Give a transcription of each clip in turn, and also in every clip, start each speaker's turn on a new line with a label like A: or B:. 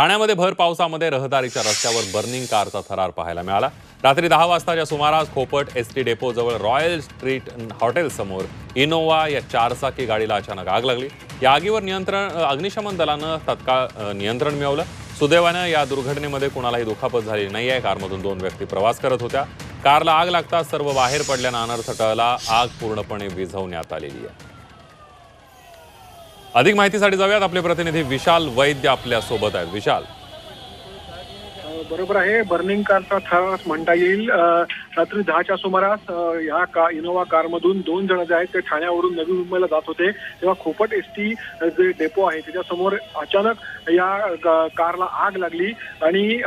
A: ठाण्यामध्ये भर पावसामध्ये रहदारीच्या रस्त्यावर बर्निंग कारचा थरार पाहायला मिळाला. रात्री दहा वाजताच्या सुमारास खोपट एस टी डेपोजवळ रॉयल स्ट्रीट हॉटेलसमोर इनोव्हा इनोवा या चारचाकी गाडीला अचानक आग लागली. या आगीवर नियंत्रण अग्निशमन दलानं तत्काळ नियंत्रण मिळवलं. सुदैवानं या दुर्घटनेमध्ये कुणालाही दुखापत झाली नाही आहे. कारमधून दोन व्यक्ती प्रवास करत होत्या. कारला आग लागताच सर्व बाहेर पडल्यानं अनर्थ टळला. आग पूर्णपणे विझवण्यात आलेली आहे. अधिक माहितीसाठी जाऊयात. आपले प्रतिनिधी विशाल वैद्य आपल्यासोबत आहेत. विशाल.
B: बरोबर आहे. बर्निंग कारचा थरार म्हणता येईल. रात्री दहाच्या सुमारास या का इनोव्हा कारमधून दोन जण जे आहेत ते ठाण्यावरून नवी मुंबईला जात होते. तेव्हा खोपट एस टी जे डेपो आहे त्याच्यासमोर अचानक या ग- कारला आग लागली आणि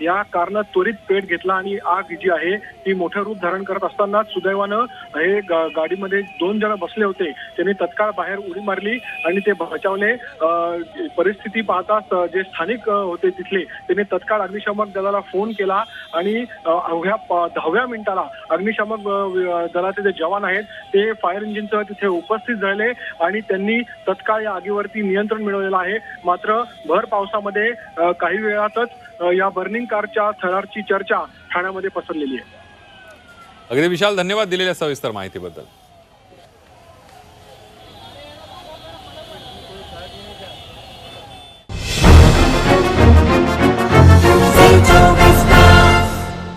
B: या कारनं त्वरित पेट घेतला आणि आग जी आहे ती मोठं रूप धारण करत असताना सुदैवानं हे गा- गाडीमध्ये दोन जण बसले होते. त्यांनी तत्काळ बाहेर उडी मारली आणि ते बचावले. परिस्थिती पाहताच जे स्थानिक होते तिथले त्यांनी तत्काळ अग्निशमन दलाला फोन केला आणि अवघ्या दहाव्या मिनिटाला अग्निशामक दलाचे जे जवान आहेत ते फायर इंजिनसह तिथे उपस्थित झाले आणि त्यांनी तत्काळ या आगीवरती नियंत्रण मिळवलेलं आहे. मात्र भर पावसामध्ये काही वेळातच या बर्निंग कारच्या थरारची चर्चा ठाण्यामध्ये पसरलेली आहे.
A: अगदी विशाल धन्यवाद दिलेल्या सविस्तर माहितीबद्दल.